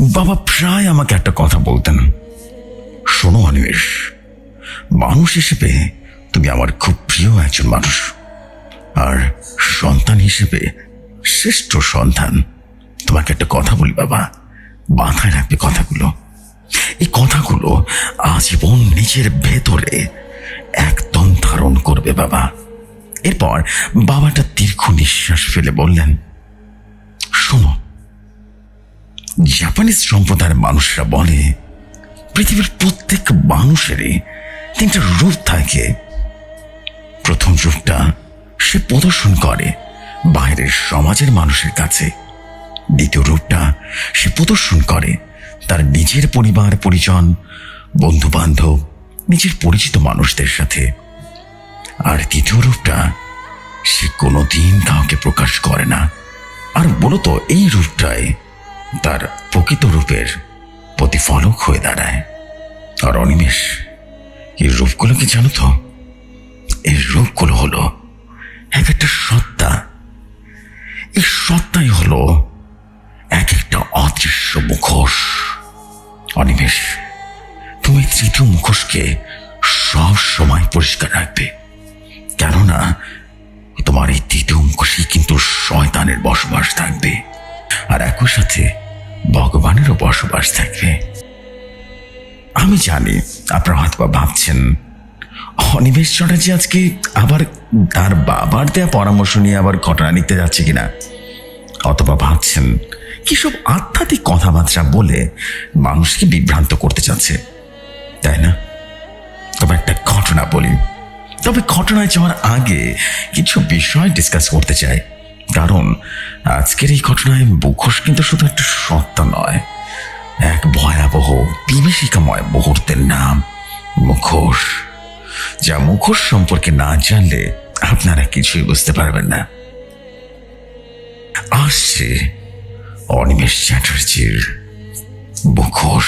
বাবা প্রায় আমাকে একটা কথা বলতেন। শোনো অনিমেষ, মানুষ হিসেবে তুমি আমার খুব প্রিয় একজন মানুষ। আর সন্তান হিসেবে শ্রেষ্ঠ সন্তান। তোমাকে একটা কথা বলি বাবা, মাথায় রাখবে কথাগুলো। এই কথাগুলো আজীবন নিজের ভেতরে একদম ধারণ করবে বাবা। এরপর বাবাটা দীর্ঘ নিঃশ্বাস ফেলে বললেন, শোনো জাপানিজ সম্প্রদায়ের মানুষরা বলে, পৃথিবীর প্রত্যেক মানুষেরই তিনটা রূপ থাকে। প্রথম রূপটা সে প্রদর্শন করে বাইরের সমাজের মানুষের কাছে। দ্বিতীয় রূপটা সে প্রদর্শন করে তার নিজের পরিবার, পরিজন বন্ধু বান্ধব নিজের পরিচিত মানুষদের সাথে। আর তৃতীয় রূপটা সে কোনোদিন কাউকে প্রকাশ করে না। আর মূলত এই রূপটাই তার প্রকৃত রূপের প্রতিফলক হয়ে দাঁড়ায়। আর অনিমেষ, এই রূপগুলো কি জানো তো? এই রূপগুলো হলো এক একটা সত্তা। এই সত্তাই হলো এক একটা অদৃশ্য মুখোশ। অনিমেষ, তুমি তৃতীয় মুখোশকে সব সময় পরিষ্কার রাখবে। কেননা, তোমার এই তৃতীয় মুখোশেই কিন্তু শয়তানের বসবাস থাকবে। আর একই সাথে ভগবানেরও বসবাস থাকবে। আমি জানি আপনারা হয়তো ভাবছেন, অনিমেষ চ্যাটার্জি আজকে আবার তার বাবার দেয়া পরামর্শ নিয়ে আবার ঘটনা নিতে যাচ্ছে কিনা? অথবা ভাবছেন কি সব আধ্যাত্মিক কথাবার্তা বলে মানুষকে বিভ্রান্ত করতে চাচ্ছে? তাই না? তবে একটা ঘটনা বলি। তবে ঘটনায় যাওয়ার আগে কিছু বিষয় ডিসকাস করতে চাই। কারণ আজকের এই ঘটনায় মুখোশ কিন্তু শুধু একটা সত্তা নয়। এক ভয়াবহ, বিভীষিকাময় মুহূর্তের নাম মুখোশ। যা মুখোশ সম্পর্কে না জানলে আপনারা কিছুই বুঝতে পারবেন না। আসছে অনিমেষ চ্যাটার্জির মুখোশ।